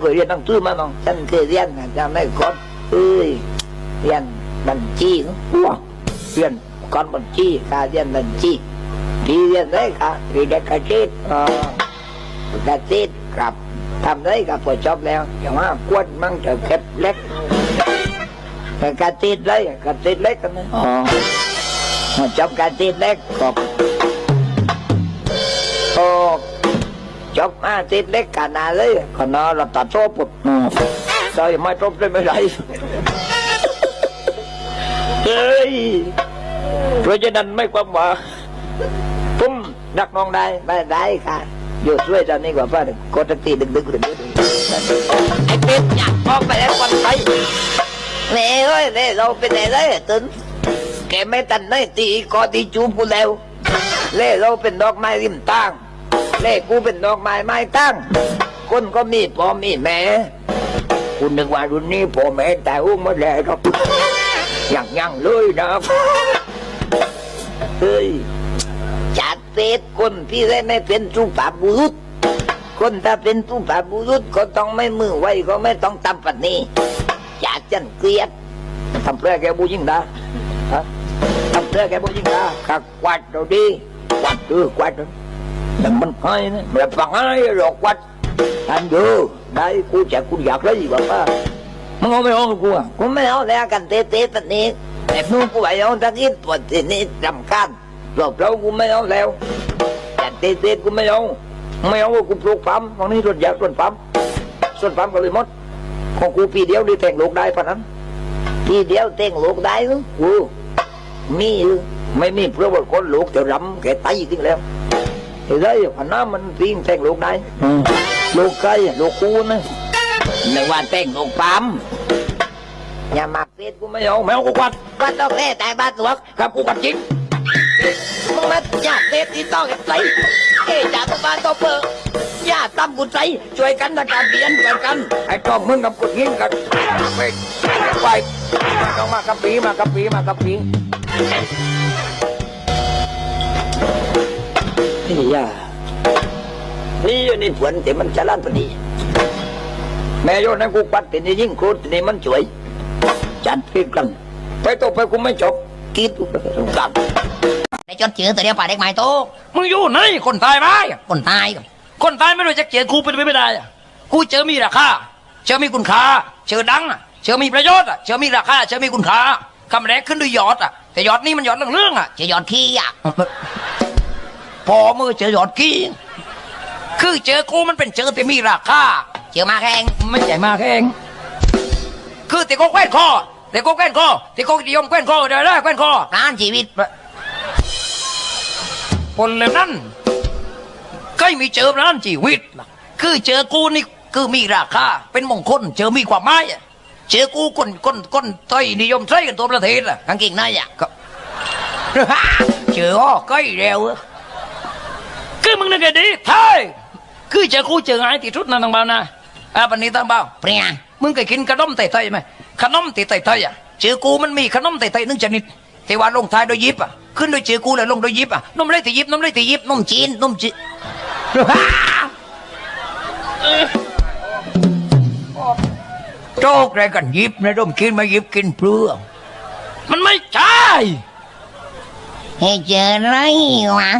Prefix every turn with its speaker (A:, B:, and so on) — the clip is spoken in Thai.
A: เคยเรียนหนังสือมาน้องฉันเคยเรียนนะจำได้ก่อนเอ้ยเรียนบัญชีเนอะว้าเรียนก่อนบัญชีการเรียนบัญชีพี่เรียนได้ค่ะเรียนเกษตรเอ่อเกษตรครับทำได้กับพอจบแล้วอย่างว่ากวนมั่งจะเก็บเล็กแต่เกษตรได้เกษตรเล็กกันนะอ๋อจบเกษตรเล็กครับโอ้ จบมาติดเล็กขนาดเลยขนาดเราตัดโซ่ปุ๊บใส่ไม่จบได้ไม่ไรเฮ้ยเพราะฉะนั้นไม่ความว่าผมรักน้องได้ไม่ได้ค่ะอยู่ช่วยตอนนี้กว่าป้ากดตีดึงดึงดึงดึงไอ้เป็ดอยากออกไปแล้ววันไปเน่เอ้ยเน่เราเป็นไหนเลยตึนแกไม่ตันได้ตีก็ตีจูบกูแล้วเล่เราเป็นดอกไม้ริมทาง เล่กูเป็นดอกไม้ไม้ตั้ง คนก็มีพ่อมีแม่คุณนึกว่ารุ่นนี้พ่อแม่แต่อุ้มมาแล้วครับยังยังเลยนะเฮ้ยจัดเป็ดคนที่ได้ไม่เป็นสุภาพบุรุษคนถ้าเป็นสุภาพบุรุษก็ต้องไม่มือไว้ก็ไม่ต้องทำปัดนี้จัดจันเกลียดทำเพื่อแกบูยิงดาฮะทำเพื่อแกบูยิงดาขักกวาดเราดีกวาดเออกวาดเออ แต่มันให้นะแบบฟังให้หรอกวัดท่านดูได้กูจะกูอยากเลยบอกว่ามึงเอาไม่เอากูอะกูไม่เอาแล้วกันเตะเตะตันนี้แต่นู่นกูไปเอาตะกี้ตัวทีนี้รำคาญหลบเรากูไม่เอาแล้วแต่เตะเตะกูไม่เอาไม่เอากูปลูกปั๊มวันนี้รถยากรถปั๊มส่วนปั๊มก็เลยหมด ของกูปีเดียวได้แต่งลูกได้ปะนั้นปีเดียวแต่งลูกได้หรือกูมีหรือไม่มีเพราะว่าคนลูกจะรำแกตายจริงแล้ว thì đấy phần nó mình riêng tên luộc đây luộc cây luộc cu nữa này qua tên luộc bám nhà mặt tiết của mấy ông mấy ông có quạt quạt đâu thế tại ba tuột gặp của quạt chính มึงมาอย่าเตะที่ต้องใส่เอ้จ่าตัวบ้านตัวเปิดอย่าตั้มกุญใจช่วยกันนะการเปลี่ยนช่วยกันไอ้ต้องมึงกับกุญยิงกันไปไปต้องมากับปีมากับปีมากับปี นี่ย่านี่อยู่ในผวนแต่มันจะลั่นพอดี แม่โยนให้กูปัดแต่นี่ยิ่งโคตรแต่นี่มันสวย จัดเพียงกันไปต่อไปกูไม่จบกินกูไปสงสาร
B: ได้จดชื่อตัวเดียวป่าเด็กไม้โต
C: มึงอยู่ไหนคนตายไหม
B: คนตายก่อน
C: คนตายไม่รู้จักเกียรติกูเป็นไปไม่ได้อะกูเจอมีราคาเจอมีคุณค่าเจอดังอะเจอมีประโยชน์อะเจอมีราคาเจอมีคุณค่าคำแรกขึ้นด้วยยอดอะแต่ยอดนี่มันยอดเรื่องๆอะ
B: จะหยอดขี้อะ
C: พอมือเจอยอดกี้คือเจอกูมันเป็นเจอที่มีราคา
B: เจอมาแข่ง
C: ไม่ใช่มากเองคือติโกแคว้นคอติโกแคว้นคอติโกนิยมแคว้นคอเดี๋ยวได้แคว้นคอ
B: ร้านชีวิต
C: คนเหล่านั้นใกล้มีเจอนั้นชีวิตล่ะคือเจอกูนี่คือมีราคาเป็นมงคลเจอมีความหมายอะเจอกูคนคนคนไทยนิยมใช้กันตัวประเทศล่ะ
B: กางเกงในอะ
C: ก็เจออ้อใกล้แล้วอะ คือมึงนึกไงดีไทยคือเจอกูเจอไงที่ชุดนั่นทางบ้านนะอะปันนี้ทางบ้าน
B: เปรี้ย
C: มึงเคยกินขนมไต่ๆไหมขนมไต่ๆอะเจอกูมันมีขนมไต่ๆหนึ่งชนิดที่ว่าลงท้ายโดยยิบอะขึ้นโดยเจอกูแล้วลงโดยยิบอะนมเลยที่ยิบนมเลยที่ยิบนมจีนนมจีนโจกอะไรกันยิบนะร่มกินมายิบกินเปลือกมันไม่ใช่
B: ให้เจออะไรวะ